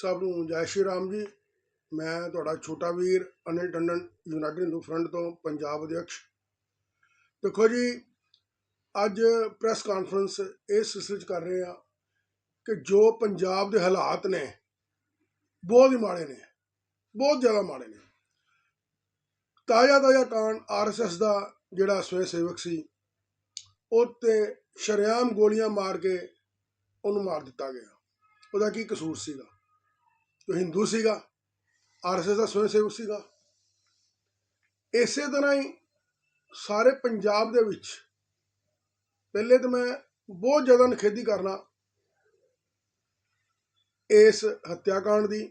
ਸਭ ਨੂੰ ਜੈ ਸ਼੍ਰੀ ਰਾਮ ਜੀ। ਮੈਂ ਤੁਹਾਡਾ ਛੋਟਾ ਵੀਰ ਅਨਿਲ ਟੰਡਨ, ਯੂਨਾਈਟਿਡ ਹਿੰਦੂ ਫਰੰਟ ਤੋਂ ਪੰਜਾਬ ਅਧਿਕਸ਼ ਦੇਖੋ ਜੀ, ਅੱਜ ਪ੍ਰੈਸ ਕਾਨਫਰੰਸ ਇਸ ਸਿਲਸਿਲੇ 'ਚ ਕਰ ਰਹੇ ਆ ਕਿ ਜੋ ਪੰਜਾਬ ਦੇ ਹਾਲਾਤ ਨੇ, ਬਹੁਤ ਹੀ ਮਾੜੇ ਨੇ, ਬਹੁਤ ਜ਼ਿਆਦਾ ਮਾੜੇ ਨੇ। ਤਾਜ਼ਾ ਤਾਜ਼ਾ ਕਾਂਡ ਆਰਐਸਐਸ ਦਾ ਜਿਹੜਾ ਸਵੈ ਸੇਵਕ ਸੀ ਉਹ ਤੇ ਸ਼ਰੇਆਮ ਗੋਲੀਆਂ ਮਾਰ ਕੇ ਉਹਨੂੰ ਮਾਰ ਦਿੱਤਾ ਗਿਆ। ਉਹਦਾ ਕੀ ਕਸੂਰ ਸੀਗਾ? ਉਹ ਹਿੰਦੂ ਸੀਗਾ ਆਰਐਸਐਸ ਦਾ ਸਵੈ ਸੇਵਕ ਸੀਗਾ, ਇਸੇ ਤਰ੍ਹਾਂ ਹੀ ਸਾਰੇ ਪੰਜਾਬ ਦੇ ਵਿੱਚ ਪਹਿਲੇ ਤਾਂ ਮੈਂ ਬਹੁਤ ਜ਼ਿਆਦਾ ਨਖੇਦੀ ਕਰਨਾ ਇਸ ਹੱਤਿਆਕਾਂਡ ਦੀ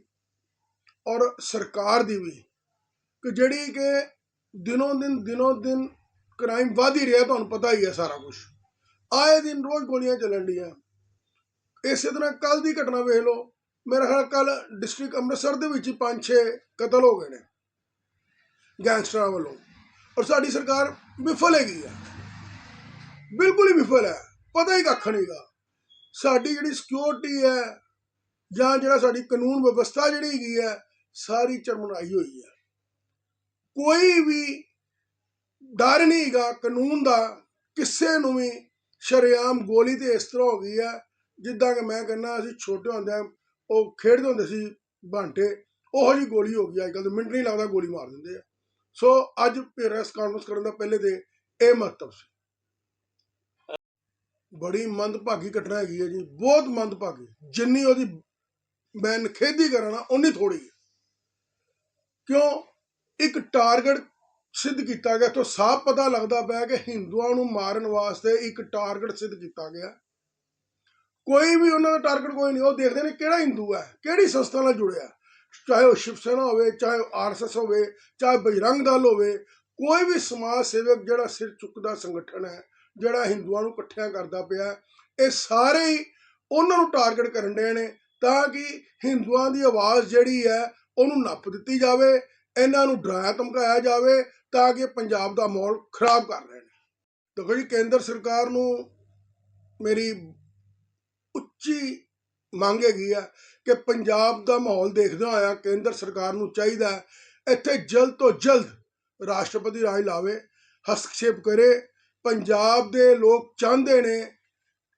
ਔਰ ਸਰਕਾਰ ਦੀ ਵੀ ਕਿ ਜਿਹੜੀ ਕਿ ਦਿਨੋਂ ਦਿਨ ਦਿਨੋਂ ਦਿਨ ਕ੍ਰਾਈਮ ਵਧ ਹੀ ਰਿਹਾ, ਤੁਹਾਨੂੰ ਪਤਾ ਹੀ ਹੈ ਸਾਰਾ ਕੁਝ ਆਏ ਦਿਨ ਰੋਜ਼ ਗੋਲੀਆਂ ਚੱਲਣ ਡੀਆਂ। ਇਸੇ ਤਰ੍ਹਾਂ ਕੱਲ ਦੀ ਘਟਨਾ ਵੇਖ ਲਓ ਮੇਰਾ ਖਿਆਲ ਕੱਲ ਡਿਸਟ੍ਰਿਕਟ ਅੰਮ੍ਰਿਤਸਰ ਦੇ ਵਿੱਚ ਹੀ ਪੰਜ ਛੇ ਕਤਲ ਹੋ ਗਏ ਨੇ, ਗੈਂਗਸਟਰਾਂ ਵੱਲੋਂ। ਔਰ ਸਾਡੀ ਸਰਕਾਰ ਵਿਫਲ ਹੈਗੀ ਆ। ਬਿਲਕੁਲ ਹੀ ਵਿਫਲ ਹੈ। ਪਤਾ ਹੀ ਕੱਖ ਨਹੀਂਗਾ ਸਾਡੀ ਜਿਹੜੀ ਸਿਕਿਉਰਿਟੀ ਹੈ ਜਾਂ ਜਿਹੜਾ ਸਾਡੀ ਕਾਨੂੰਨ ਵਿਵਸਥਾ ਜਿਹੜੀ ਹੈਗੀ ਹੈ, ਸਾਰੀ ਚਰਮਨਾਈ ਹੋਈ ਹੈ। ਕੋਈ ਵੀ ਡਰ ਨਹੀਂ ਹੈਗਾ ਕਾਨੂੰਨ ਦਾ ਕਿਸੇ ਨੂੰ ਵੀ ਸ਼ਰੇਆਮ ਗੋਲੀ ਤੇ ਇਸ ਤਰ੍ਹਾਂ ਹੋ ਗਈ ਹੈ, ਜਿੱਦਾਂ ਕਿ ਮੈਂ ਕਹਿੰਦਾ, ਅਸੀਂ ਛੋਟੇ ਹੁੰਦਿਆਂ ਉਹ ਖੇਡਦੇ ਹੁੰਦੇ ਸੀ ਬਾਂਟੇ, ਉਹੋ ਜੀ ਗੋਲੀ ਹੋ ਗਈ ਅੱਜ ਕੱਲ੍ਹ ਮਿੰਟ ਨਹੀਂ ਲੱਗਦਾ ਗੋਲੀ ਮਾਰ ਦਿੰਦੇ ਆ। ਸੋ ਅੱਜ ਪ੍ਰੈਸ ਕਾਨਫਰੰਸ ਕਰਨ ਦਾ ਪਹਿਲੇ ਤੇ ਇਹ ਮਹੱਤਵ ਸੀ। ਬੜੀ ਮੰਦਭਾਗੀ ਘਟਨਾ ਹੈਗੀ ਹੈ ਜੀ, ਬਹੁਤ ਮੰਦਭਾਗੀ, ਜਿੰਨੀ ਉਹਦੀ ਮੈਂ ਨਖੇਦੀ ਕਰਾਂ ਨਾ ਉਨੀ ਥੋੜੀ ਹੈ ਕਿਉਂ? ਇੱਕ ਟਾਰਗੇਟ ਸਿੱਧ ਕੀਤਾ ਗਿਆ ਤੋਂ ਸਾਫ਼ ਪਤਾ ਲੱਗਦਾ ਪਿਆ ਕਿ ਹਿੰਦੂਆਂ ਨੂੰ ਮਾਰਨ ਵਾਸਤੇ ਇੱਕ ਟਾਰਗੇਟ ਸਿੱਧ ਕੀਤਾ ਗਿਆ। ਕੋਈ ਵੀ ਉਹਨਾਂ ਦਾ ਟਾਰਗੇਟ ਕੋਈ ਨਹੀਂ, ਉਹ ਦੇਖਦੇ ਨੇ ਕਿਹੜਾ ਹਿੰਦੂ ਹੈ, ਕਿਹੜੀ ਸੰਸਥਾ ਨਾਲ ਜੁੜਿਆ ਚਾਹੇ ਉਹ ਸ਼ਿਵ ਸੈਨਾ ਹੋਵੇ, ਚਾਹੇ ਆਰਐਸਐਸ ਹੋਵੇ, ਚਾਹੇ ਬਜਰੰਗ ਦਲ ਹੋਵੇ, ਕੋਈ ਵੀ ਸਮਾਜ ਸੇਵਕ ਜਿਹੜਾ ਸਿਰ ਚੁੱਕਦਾ ਸੰਗਠਨ ਹੈ, ਜਿਹੜਾ ਹਿੰਦੂਆਂ ਨੂੰ ਇਕੱਠਿਆਂ ਕਰਦਾ ਪਿਆ ਇਹ ਸਾਰੇ ਹੀ ਉਹਨਾਂ ਨੂੰ ਟਾਰਗੇਟ ਕਰਨ ਦੇ ਨੇ ਤਾਂ ਕਿ ਹਿੰਦੂਆਂ ਦੀ ਆਵਾਜ਼ ਜਿਹੜੀ ਹੈ, ਉਹਨੂੰ ਨੱਪ ਦਿੱਤੀ ਜਾਵੇ, ਇਹਨਾਂ ਨੂੰ ਡਰਾਇਆ, ਧਮਕਾਇਆ ਜਾਵੇ ਤਾਂ ਕਿ ਪੰਜਾਬ ਦਾ ਮਾਹੌਲ ਖਰਾਬ ਕਰ ਰਹੇ ਨੇ। ਦੇਖੋ ਜੀ, ਕੇਂਦਰ ਸਰਕਾਰ ਨੂੰ ਮੇਰੀ ਉੱਚੀ ਮੰਗ ਹੈਗੀ ਆ ਕਿ ਪੰਜਾਬ ਦਾ ਮਾਹੌਲ ਦੇਖਦਾ ਹੋਇਆ ਕੇਂਦਰ ਸਰਕਾਰ ਨੂੰ ਚਾਹੀਦਾ ਇੱਥੇ ਜਲਦ ਤੋਂ ਜਲਦ ਰਾਸ਼ਟਰਪਤੀ ਰਾਜ ਲਾਵੇ ਹਸਤਕਸ਼ੇਪ ਕਰੇ। ਪੰਜਾਬ ਦੇ ਲੋਕ ਚਾਹੁੰਦੇ ਨੇ,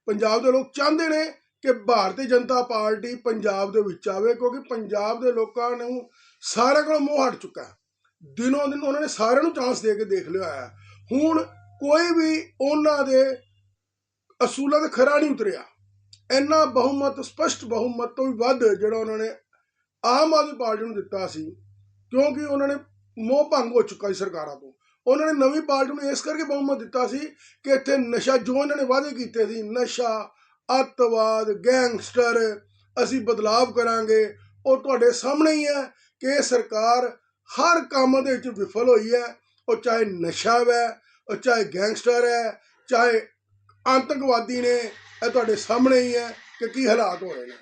ਪੰਜਾਬ ਦੇ ਲੋਕ ਚਾਹੁੰਦੇ ਨੇ ਕਿ ਭਾਰਤੀ ਜਨਤਾ ਪਾਰਟੀ ਪੰਜਾਬ ਦੇ ਵਿੱਚ ਆਵੇ, ਕਿਉਂਕਿ ਪੰਜਾਬ ਦੇ ਲੋਕਾਂ ਨੂੰ ਸਾਰਿਆਂ ਕੋਲ ਮੋਹ ਹਟ ਚੁੱਕਾ ਹੈ। ਦਿਨੋਂ ਦਿਨ ਉਹਨਾਂ ਨੇ ਸਾਰਿਆਂ ਨੂੰ ਚਾਂਸ ਦੇ ਕੇ ਦੇਖ ਲਿਆ ਹੈ। ਹੁਣ ਕੋਈ ਵੀ ਉਹਨਾਂ ਦੇ ਅਸੂਲਾਂ ਤੇ ਖਰਾ ਨਹੀਂ ਉਤਰਿਆ। ਇੰਨਾ ਬਹੁਮਤ, ਸਪਸ਼ਟ ਬਹੁਮਤ ਤੋਂ ਵੀ ਵੱਧ ਜਿਹੜਾ ਉਹਨਾਂ ਨੇ ਆਮ ਆਦਮੀ ਪਾਰਟੀ ਨੂੰ ਦਿੱਤਾ ਸੀ, ਕਿਉਂਕਿ ਉਹਨਾਂ ਨੇ ਮੋਹ ਭੰਗ ਹੋ ਚੁੱਕਾ ਸੀ ਸਰਕਾਰਾਂ ਤੋਂ। ਉਹਨਾਂ ਨੇ ਨਵੀਂ ਪਾਰਟੀ ਨੂੰ ਇਸ ਕਰਕੇ ਬਹੁਮਤ ਦਿੱਤਾ ਸੀ ਕਿ ਇੱਥੇ ਨਸ਼ਾ ਜੋ ਇਹਨਾਂ ਨੇ ਵਾਅਦੇ ਕੀਤੇ ਸੀ, ਨਸ਼ਾ, ਅੱਤਵਾਦ, ਗੈਂਗਸਟਰ, ਅਸੀਂ ਬਦਲਾਵ ਕਰਾਂਗੇ, ਉਹ ਤੁਹਾਡੇ ਸਾਹਮਣੇ ਹੀ ਹੈ ਕਿ ਇਹ ਸਰਕਾਰ ਹਰ ਕੰਮ ਦੇ ਵਿੱਚ ਵਿਫਲ ਹੋਈ ਹੈ। ਉਹ ਚਾਹੇ ਨਸ਼ਾ ਹੈ ਉਹ ਚਾਹੇ ਗੈਂਗਸਟਰ ਹੈ, ਚਾਹੇ ਆਤੰਕਵਾਦੀ ਨੇ ਇਹ ਤੁਹਾਡੇ ਸਾਹਮਣੇ ਹੀ ਹੈ ਕਿ ਕੀ ਹਾਲਾਤ ਹੋ ਰਹੇ ਨੇ?